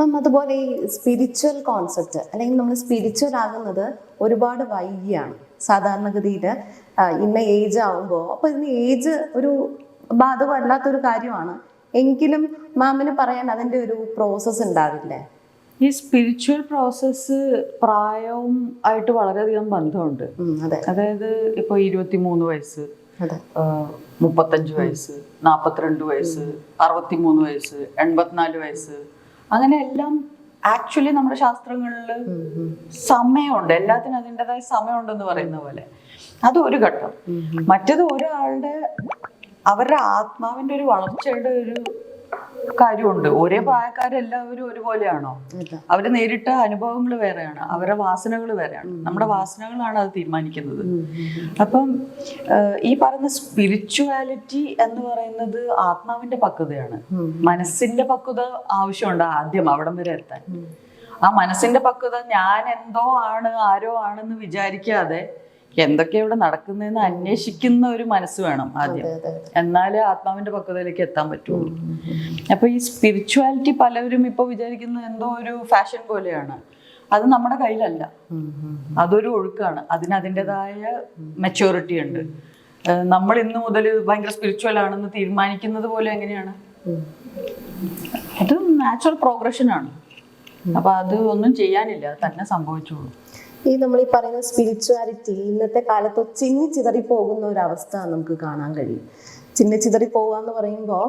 മാം അതുപോലെ ഈ spiritual concept അല്ലെങ്കിൽ നമ്മൾ സ്പിരിച്വൽ ആകുന്നത് ഒരുപാട് വൈകിയാണ്. സാധാരണഗതിയിൽ ഇന്ന ഏജ് ആവുമ്പോൾ അപ്പോൾ ഇതിന് ഏജ് ഒരു ബാധകമല്ലാത്തൊരു കാര്യമാണ്. എങ്കിലും മാമിന് പറയാൻ അതിന്റെ ഒരു പ്രോസസ്സ് ഉണ്ടാവില്ലേ? ഈ സ്പിരിച്വൽ പ്രോസസ്സ് പ്രായവും ആയിട്ട് വളരെയധികം ബന്ധമുണ്ട്. അതായത് ഇപ്പോൾ ഇരുപത്തി മൂന്ന് വയസ്സ് മുപ്പത്തഞ്ച് വയസ്സ് നാൽപ്പത്തിരണ്ട് വയസ്സ് അറുപത്തിമൂന്ന് വയസ്സ് എൺപത്തിനാല് വയസ്സ് അങ്ങനെ എല്ലാം ആക്ച്വലി നമ്മുടെ ശാസ്ത്രങ്ങളിൽ സമയമുണ്ട്. എല്ലാത്തിനും അതിന്റെതായ സമയമുണ്ടെന്ന് പറയുന്ന പോലെ. അത് ഒരു ഘട്ടം. മറ്റത് ഒരാളുടെ അവരുടെ ആത്മാവിന്റെ ഒരു വളർച്ചയുടെ ഒരു കാര്യമുണ്ട്. ഒരേ പ്രായക്കാരെല്ലാവരും ഒരുപോലെയാണോ? അവർ അവർ നേരിട്ട അനുഭവങ്ങൾ വേറെയാണ്. അവരുടെ വാസനകൾ വേറെയാണ്. നമ്മുടെ വാസനകളാണ് അത് തീരുമാനിക്കുന്നത്. അപ്പം ഈ പറയുന്ന സ്പിരിച്വാലിറ്റി എന്ന് പറയുന്നത് ആത്മാവിന്റെ പക്വതയാണ്. മനസ്സിന്റെ പക്വത ആവശ്യമുണ്ട് ആദ്യം അവിടം വരെ എത്താൻ. ആ മനസ്സിന്റെ പക്വത ഞാൻ എന്തോ ആണ് ആരോ ആണെന്ന് വിചാരിക്കാതെ എന്തൊക്കെ ഇവിടെ നടക്കുന്നതെന്ന് അന്വേഷിക്കുന്ന ഒരു മനസ്സ് വേണം ആദ്യം. എന്നാലേ ആത്മാവിന്റെ പക്വതയിലേക്ക് എത്താൻ പറ്റുള്ളൂ. അപ്പൊ ഈ സ്പിരിച്വാലിറ്റി പലവരും ഇപ്പൊ വിചാരിക്കുന്ന എന്തോ ഒരു ഫാഷൻ പോലെയാണ്. അത് നമ്മുടെ കയ്യിലല്ല. അതൊരു ഒഴുക്കാണ്. അതിന് അതിന്റെതായ മെച്ചൂരിറ്റി ഉണ്ട്. നമ്മൾ ഇന്ന് മുതൽ ഭയങ്കര സ്പിരിച്വൽ ആണെന്ന് തീരുമാനിക്കുന്നത് പോലെ എങ്ങനെയാണ്? അത് നാച്ചുറൽ പ്രോഗ്രഷൻ ആണ്. അപ്പൊ അത് ഒന്നും ചെയ്യാനില്ല തന്നെ സംഭവിച്ചോളൂ. ഈ നമ്മൾ ഈ പറയുന്ന സ്പിരിച്വാലിറ്റി ഇന്നത്തെ കാലത്ത് ചിന്നി ചിതറി പോകുന്ന ഒരു അവസ്ഥ നമുക്ക് കാണാൻ കഴിയും. ചിന്നി ചിതറി പോവുക എന്ന് പറയുമ്പോൾ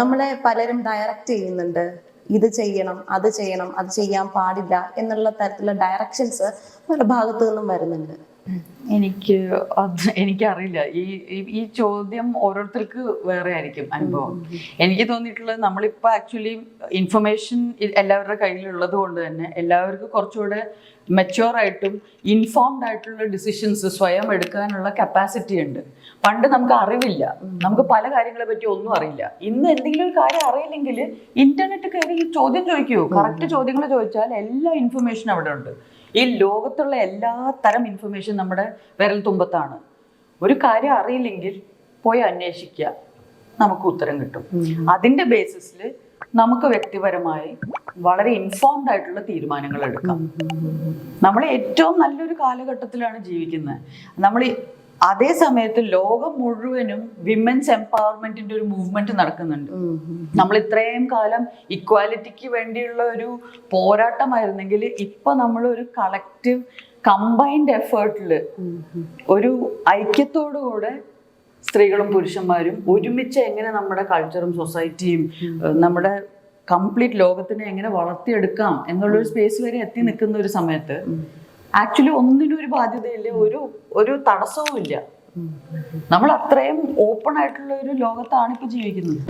നമ്മളെ പലരും ഡയറക്റ്റ് ചെയ്യുന്നുണ്ട്. ഇത് ചെയ്യണം അത് ചെയ്യണം അത് ചെയ്യാൻ പാടില്ല എന്നുള്ള തരത്തിലുള്ള ഡയറക്ഷൻസ് പല ഭാഗത്തു നിന്നും വരുന്നുണ്ട്. എനിക്ക് അത് എനിക്കറിയില്ല. ഈ ഈ- ചോദ്യം ഓരോരുത്തർക്ക് വേറെ ആയിരിക്കും അനുഭവം. എനിക്ക് തോന്നിയിട്ടുള്ളത് നമ്മളിപ്പോൾ ആക്ച്വലി ഇൻഫർമേഷൻ എല്ലാവരുടെ കയ്യിലുള്ളത് കൊണ്ട് തന്നെ എല്ലാവർക്കും കുറച്ചുകൂടെ മെച്ചുവർ ആയിട്ടും ഇൻഫോംഡ് ആയിട്ടുള്ള ഡിസിഷൻസ് സ്വയം എടുക്കാനുള്ള കപ്പാസിറ്റി ഉണ്ട്. പണ്ട് നമുക്ക് അറിവില്ല. നമുക്ക് പല കാര്യങ്ങളെ പറ്റി ഒന്നും അറിയില്ല. ഇന്ന് എന്തെങ്കിലും ഒരു കാര്യം അറിയില്ലെങ്കിൽ ഇന്റർനെറ്റ് കയറി ഈ ചോദ്യം ചോദിക്കുമോ കറക്റ്റ് ചോദ്യങ്ങൾ ചോദിച്ചാൽ എല്ലാ ഇൻഫർമേഷനും അവിടെ ഉണ്ട്. ഈ ലോകത്തുള്ള എല്ലാ തരം ഇൻഫർമേഷൻ നമ്മുടെ വിരൽ തുമ്പത്താണ്. ഒരു കാര്യം അറിയില്ലെങ്കിൽ പോയി അന്വേഷിക്കുക. നമുക്ക് ഉത്തരം കിട്ടും. അതിന്റെ ബേസിസിൽ നമുക്ക് വ്യക്തിപരമായി വളരെ ഇൻഫോംഡ് ആയിട്ടുള്ള തീരുമാനങ്ങൾ എടുക്കാം. നമ്മൾ ഏറ്റവും നല്ലൊരു കാലഘട്ടത്തിലാണ് ജീവിക്കുന്നത്. നമ്മൾ അതേ സമയത്ത് ലോകം മുഴുവനും വിമൻസ് എംപവർമെന്റിന്റെ ഒരു മൂവ്മെന്റ് നടക്കുന്നുണ്ട്. നമ്മൾ ഇത്രയും കാലം ഇക്വാലിറ്റിക്ക് വേണ്ടിയുള്ള ഒരു പോരാട്ടമായിരുന്നെങ്കിൽ ഇപ്പൊ നമ്മൾ ഒരു കളക്റ്റീവ് കമ്പൈൻഡ് എഫേർട്ടിൽ ഒരു ഐക്യത്തോടുകൂടെ സ്ത്രീകളും പുരുഷന്മാരും ഒരുമിച്ച് എങ്ങനെ നമ്മുടെ കൾച്ചറും സൊസൈറ്റിയും നമ്മുടെ കംപ്ലീറ്റ് ലോകത്തിനെ എങ്ങനെ വളർത്തിയെടുക്കാം എന്നുള്ളൊരു സ്പേസ് വരെ എത്തി നിൽക്കുന്ന ഒരു സമയത്ത് ആക്ച്വലി ഒന്നിനും ഒരു ബാധ്യതയില്ല ഒരു ഒരു തടസ്സവും ഇല്ല. നമ്മൾ അത്രയും ഓപ്പൺ ആയിട്ടുള്ള ഒരു ലോകത്താണ് ഇപ്പൊ ജീവിക്കുന്നത്.